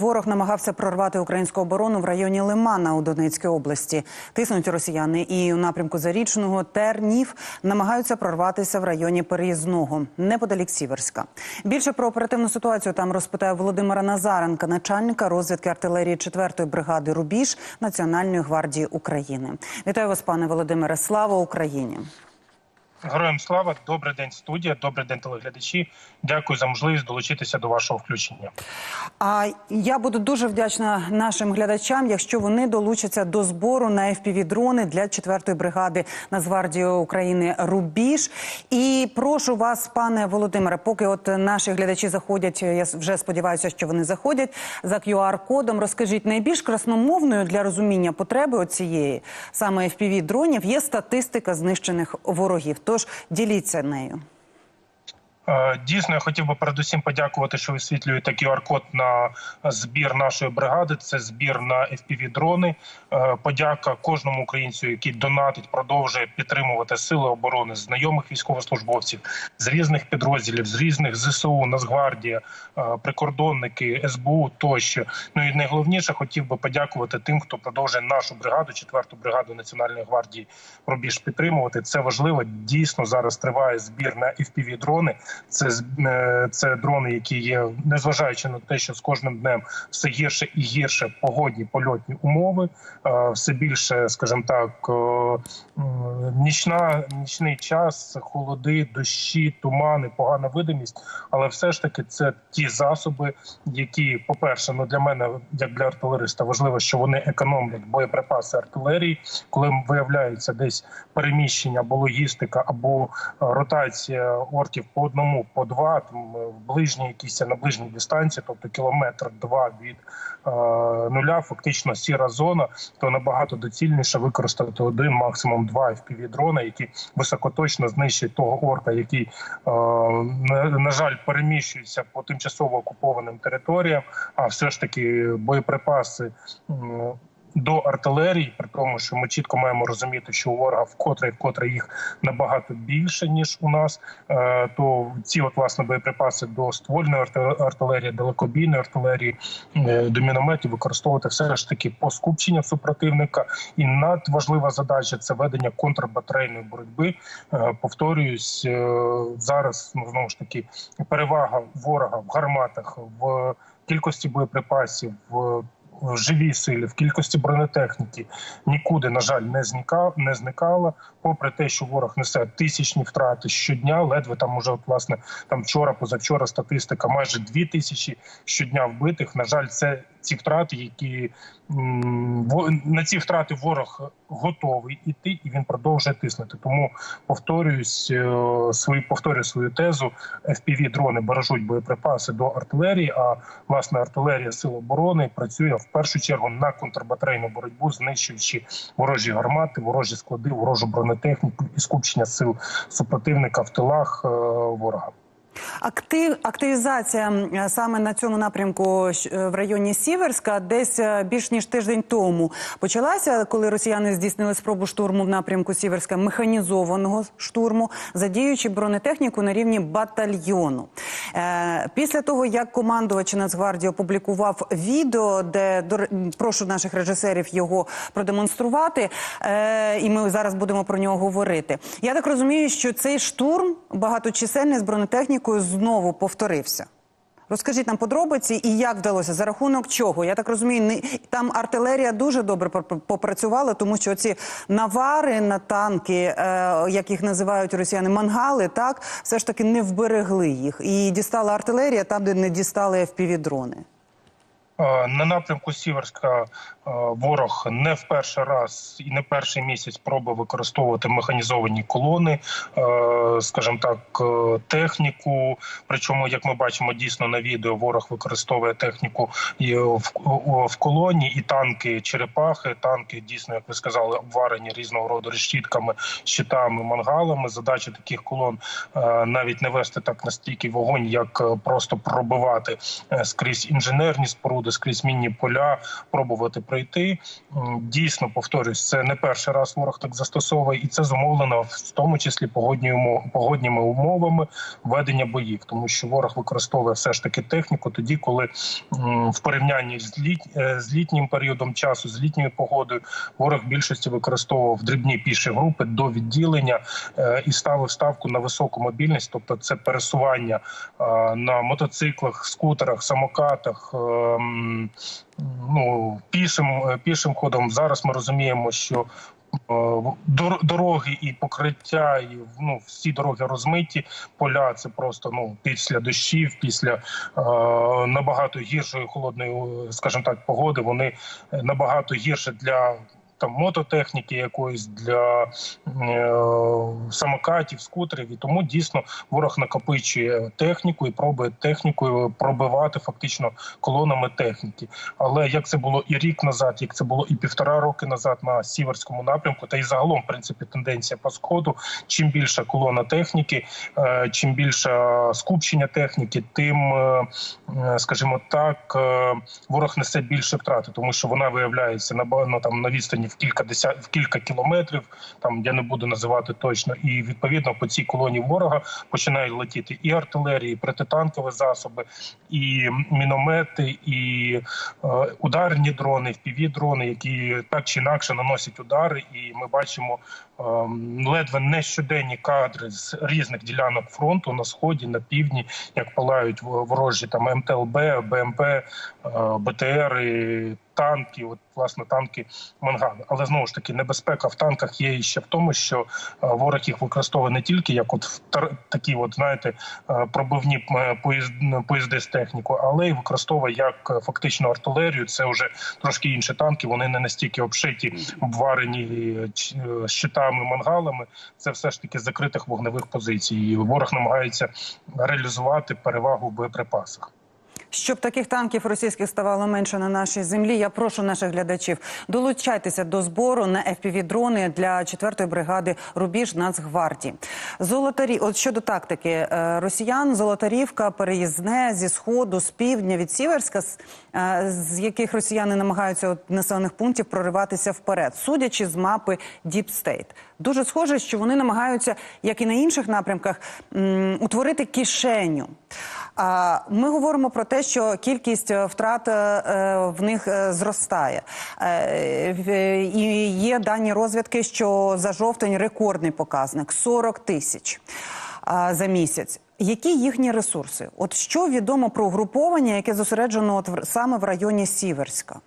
Ворог намагався прорвати українську оборону в районі Лимана у Донецькій області. Тиснуть росіяни і у напрямку Зарічного Тернів намагаються прорватися в районі Переїзного, неподалік Сіверська. Більше про оперативну ситуацію там розпитає Володимира Назаренка, начальника розвідки артилерії 4-ї бригади Рубіж Національної гвардії України. Вітаю вас, пане Володимире. Слава Україні! Героям слава, добрий день, студія, добрий день, телеглядачі. Дякую за можливість долучитися до вашого включення. А я буду дуже вдячна нашим глядачам, якщо вони долучаться до збору на fpv дрони для 4-ї бригади Нацгвардії України Рубіж. І прошу вас, пане Володимире, поки от наші глядачі заходять, я вже сподіваюся, що вони заходять за QR-кодом. Розкажіть найбільш красномовною для розуміння потреби цієї саме fpv дронів є статистика знищених ворогів. Тож діліться нею. Дійсно, я хотів би передусім подякувати, що висвітлюєте QR-код на збір нашої бригади. Це збір на fpv дрони. Подяка кожному українцю, який донатить, продовжує підтримувати сили оборони знайомих військовослужбовців з різних підрозділів, з різних зсу, Нацгвардія, прикордонники, СБУ тощо. Ну і найголовніше хотів би подякувати тим, хто продовжує нашу бригаду, четверту бригаду Національної гвардії рубіж підтримувати. Це важливо. Дійсно зараз триває збір на fpv дрони. Це це дрони, які є, незважаючи на те, що з кожним днем все гірше і гірше погодні польотні умови, все більше, скажімо так, нічна нічний час, холоди, дощі, тумани, погана видимість. Але все ж таки, це ті засоби, які, по перше, ну для мене, як для артилериста, важливо, що вони економлять боєприпаси артилерії, коли виявляється десь переміщення або логістика, або ротація орків по одному, по два там в ближній якісь на ближній дистанції, тобто кілометр два від е, нуля, фактично сіра зона, то набагато доцільніше використати один, максимум два fpv дрони, які високоточно знищать того орка, який е, на, на жаль переміщується по тимчасово окупованим територіям. А все ж таки боєприпаси. Е, до артилерії, при тому, що ми чітко маємо розуміти, що у ворога вкотре і вкотре їх набагато більше ніж у нас. То ці от власне боєприпаси до ствольної артилерії, далекобійної артилерії, до мінометів використовувати все ж таки по скупченням супротивника. І надважлива задача це ведення контрбатарейної боротьби. Повторююсь зараз. Ну знову ж таки перевага ворога в гарматах в кількості боєприпасів в в живій силі, в кількості бронетехніки нікуди, на жаль, не зникав, не зникала. Попри те, що ворог несе тисячні втрати щодня, ледве там уже от, власне там вчора, позавчора статистика майже дві тисячі щодня вбитих. На жаль, це ці втрати, які на ці втрати ворог готовий іти, і він продовжує тиснути. Тому повторююсь свою повторюю свою тезу. fpv дрони бережуть боєприпаси до артилерії. А власне артилерія сил оборони працює в першу чергу на контрбатарейну боротьбу, знищуючи ворожі гармати, ворожі склади, ворожу бронетехніку і скупчення сил супротивника в тилах ворога. Актив активізація саме на цьому напрямку в районі Сіверська, десь більш ніж тиждень тому почалася, коли росіяни здійснили спробу штурму в напрямку Сіверська механізованого штурму, задіючи бронетехніку на рівні батальйону. Е, після того як командувач Нацгвардії опублікував відео, де прошу наших режисерів його продемонструвати, е, і ми зараз будемо про нього говорити. Я так розумію, що цей штурм багаточисельний з бронетехнікою знову повторився. Розкажіть нам подробиці і як вдалося за рахунок чого? Я так розумію, не там артилерія дуже добре попрацювала, тому що ці навари на танки, е, як їх називають росіяни, мангали, так все ж таки не вберегли їх і дістала артилерія там, де не дістали FPV-дрони. На напрямку Сіверська ворог не в перший раз і не перший місяць пробує використовувати механізовані колони, скажімо так, техніку. Причому, як ми бачимо, дійсно на відео ворог використовує техніку в колоні, і танки черепахи, танки дійсно, як ви сказали, обварені різного роду решітками, щитами, мангалами. Задача таких колон навіть не вести так настільки вогонь, як просто пробивати скрізь інженерні споруди буде скрізь мінні поля пробувати пройти. Дійсно, повторюсь, це не перший раз ворог так застосовує, і це зумовлено в тому числі погодніми умовами ведення боїв, тому що ворог використовує все ж таки техніку тоді, коли в порівнянні з, літ, е, з літнім періодом часу, з літньою погодою, ворог в більшості використовував дрібні піші групи до відділення е, і ставив ставку на високу мобільність, тобто це пересування е, на мотоциклах, скутерах, самокатах. Ну пішим е, пішим ходом зараз ми розуміємо, що е, дороги і покриття, і ну всі дороги розмиті. Поля це просто ну після дощів, після е, набагато гіршої холодної, е, скажімо так, погоди. Вони набагато гірше для. Там мототехніки якоїсь для е, самокатів, скутерів, і тому дійсно ворог накопичує техніку і пробує технікою пробивати фактично колонами техніки. Але як це було і рік назад, як це було і півтора роки назад на сіверському напрямку, та й загалом, в принципі, тенденція по сходу. Чим більша колона техніки, е, чим більше скупчення техніки, тим, е, е, скажімо так, е, ворог несе більше втрати, тому що вона виявляється на ну, там на відстані в кілька десят, в кілька кілометрів. Там я не буду називати точно, і відповідно по цій колоні ворога починають летіти і артилерії, і протитанкові засоби, і міномети, і е, ударні дрони, впіві дрони, які так чи інакше наносять удари, і ми бачимо ледве не щоденні кадри з різних ділянок фронту на сході, на півдні, як палають ворожі там МТЛБ, БМП, е, БТРи. Танки, от власне танки Манган. Але знову ж таки небезпека в танках є ще в тому, що е, ворог їх використовує не тільки як от такі, от знаєте, е, пробивні поїзд, поїзди з техніку, але й використовує як фактично артилерію. Це вже трошки інші танки. Вони не настільки обшиті, обварені е, е, мангалами. Це все ж таки закритих вогневих позицій. І ворог намагається реалізувати перевагу в боєприпасах. Щоб таких танків російських ставало менше на нашій землі, я прошу наших глядачів долучайтеся до збору на fpv дрони для 4-ї бригади Рубіж Нацгвардії. Золотарі, от щодо тактики е, росіян, Золотарівка переїзне зі сходу, з півдня від Сіверська, з, е, яких росіяни намагаються от населених пунктів прориватися вперед, судячи з мапи State. Дуже схоже, що вони намагаються, як і на інших напрямках, утворити кишеню. Ми говоримо про те, що кількість е, втрат е, в них е, зростає. Е, І є дані розвідки, що за жовтень рекордний показник 40 тисяч за місяць. Які їхні ресурси? От що відомо про угруповання, яке зосереджено от саме в районі Сіверська?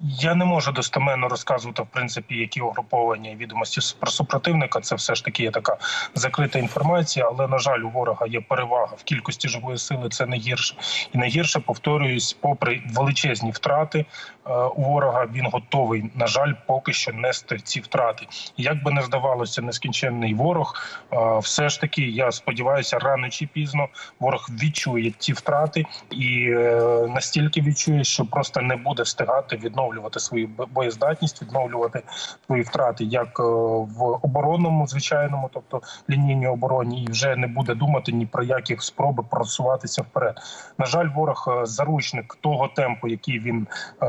Я не можу достеменно розказувати в принципі, які угруповання і відомості про супротивника. Це все ж таки є така закрита інформація. Але на жаль, у ворога є перевага в кількості живої сили. Це не гірше і найгірше повторююсь, попри величезні втрати е, у ворога, він готовий, на жаль, поки що нести ці втрати. Як би не здавалося, нескінченний ворог, е, все ж таки, я сподіваюся, рано чи пізно ворог відчує ці втрати і е, настільки відчує, що просто не буде встигати відновлювати свою боєздатність, відновлювати свої втрати як е, в оборонному, звичайному, тобто лінійній обороні, і вже не буде думати ні про які спроби просуватися вперед. На жаль, ворог е, заручник того темпу, який він е,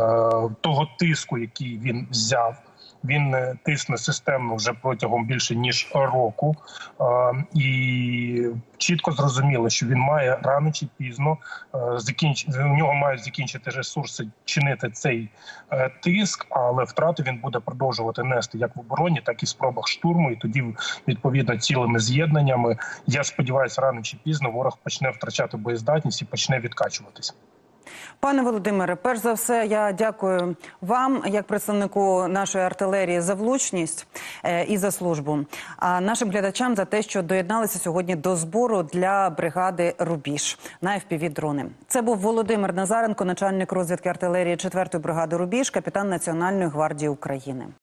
того тиску, який він взяв. Він е, тисне системно вже протягом більше ніж року, е, і чітко зрозуміло, що він має рано чи пізно е, закінчити. У нього мають закінчити ресурси чинити цей тиск, але втрати він буде продовжувати нести як в обороні, так і в спробах штурму. І тоді, відповідно, цілими з'єднаннями, я сподіваюся, рано чи пізно ворог почне втрачати боєздатність і почне відкачуватися. Пане Володимире, перш за все, я дякую вам, як представнику нашої артилерії, за влучність е, і за службу. А нашим глядачам за те, що доєдналися сьогодні до збору для бригади Рубіж на fpv дрони. Це був Володимир Назаренко, начальник розвідки артилерії 4-ї бригади Рубіж, капітан Національної гвардії України.